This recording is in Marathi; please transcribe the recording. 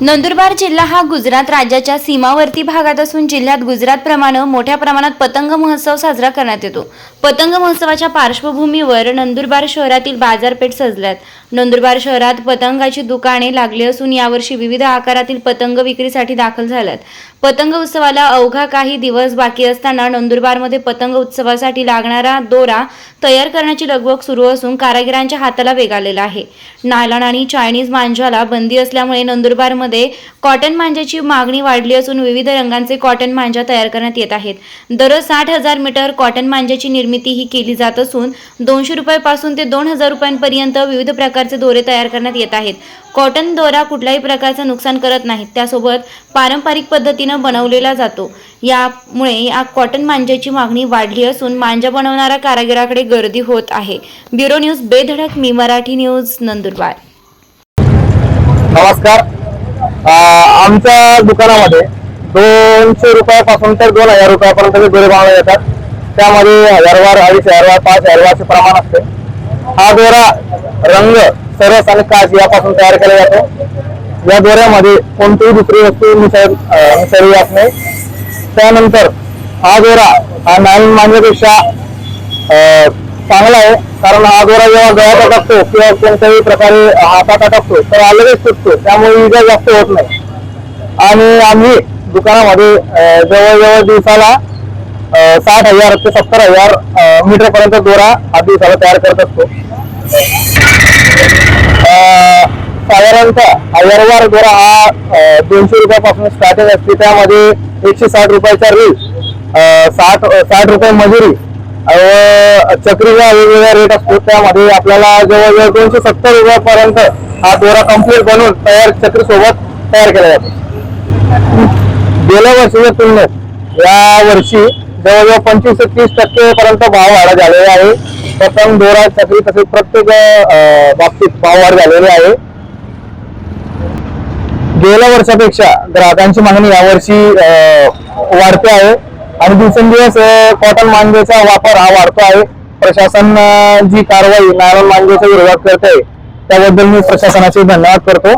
नंदुरबार जिल्हा हा गुजरात राज्याच्या सीमावर्ती भागात असून जिल्ह्यात गुजरातप्रमाणे मोठ्या प्रमाणात पतंग महोत्सव साजरा करण्यात येतो. पतंग महोत्सवाच्या पार्श्वभूमीवर नंदुरबार शहरातील बाजारपेठ सजल्यात. नंदुरबार शहरात पतंगाची दुकाने लागली असून यावर्षी विविध आकारातील पतंग विक्रीसाठी दाखल झाल्यात. पतंग उत्सवाला अवघा काही दिवस बाकी असताना नंदुरबारमध्ये पतंग उत्सवासाठी लागणारा दोरा तयार करण्याची लगबग सुरू असून कारागिरांच्या हाताला वेग आलेला आहे. नायलॉन आणि चायनीज मांजाला बंदी असल्यामुळे नंदुरबारमध्ये कॉटन मांजाची मागणी वाढली असून विविध रंगांचे कॉटन मांजा तयार करण्यात येत आहेत. दररोज साठ हजार मीटर कॉटन मांजाची निर्मिती ही केली जात असून दोनशे रुपयापासून ते दोन हजार रुपयांपर्यंत विविध प्रकारचे दोरे तयार करण्यात येत आहेत. कॉटन दोरा कुठल्याही प्रकारचं नुकसान करत नाहीत. त्यासोबत पारंपरिक पद्धतीनं बनवलेला जातो. यामुळे या कॉटन मांजाची मागणी वाढली असून मांजा बनवणाऱ्या कारागिराकडे गर्दी होत आहे. Bureau news Bedhadak Mi Marathi news Nandurbar. नमस्कार. आमच्या दुकानामध्ये दोनशे रुपयापासून तर दोन हजार रुपयापर्यंत दोरे बनवले जातात त्यामध्ये हजारवार अडीच हजारवार पाच हजारवार प्रमाण असते. हा दोरा रंग सरस आणि काच यापासून तयार केला जातो. या दोऱ्यामध्ये कोणतीही दुसरी वस्तू मिसळ मिसळली जात नाही. त्यानंतर हा दोरा हा नाईन मांजेपेक्षा चांगला आहे. कारण हा दोरा जेव्हा गळ्यात अटकतो किंवा कोणत्याही प्रकारे हातात अटकतो तर अलगच सुटतो. त्यामुळे इजा जास्त होत नाही. आणि आम्ही दुकानामध्ये जवळजवळ दिवसाला साठ हजार ते सत्तर हजार मीटर पर्यंत दोरा हा दिवसाला तयार करत असतो. साधारणतः हजारवार दोरा हा दोनशे रुपयापासून स्टार्टिंग असते. त्यामध्ये एकशे साठ रुपयाचा रील साठ साठ रुपये मजुरी चक्रीचा वेगवेगळा रेट असतो. त्यामध्ये आपल्याला जवळजवळ दोनशे सत्तर रुपयापर्यंत हा दोरा कंप्लीट बनवून तयार चक्री सोबत तयार केला जातो. गेल्या वर्षीच्या तुलनेत या वर्षी जवळजवळ पंचवीस ते तीस टक्के पर्यंत भाव वाढ झालेला आहे. प्रथम दोरा चक्री तसेच प्रत्येक बाबतीत भाव वाढ झालेली आहे. गेल्या वर्षापेक्षा ग्राहकांची मागणी यावर्षी वाढते आहे. आणि दिवसेंदिवस कॉटन मांजेचा वापर हा वाढतो आहे. प्रशासन जी कारवाई नारळ मांजेच्या विरोधात करते त्याबद्दल मी प्रशासनाचे धन्यवाद करतो.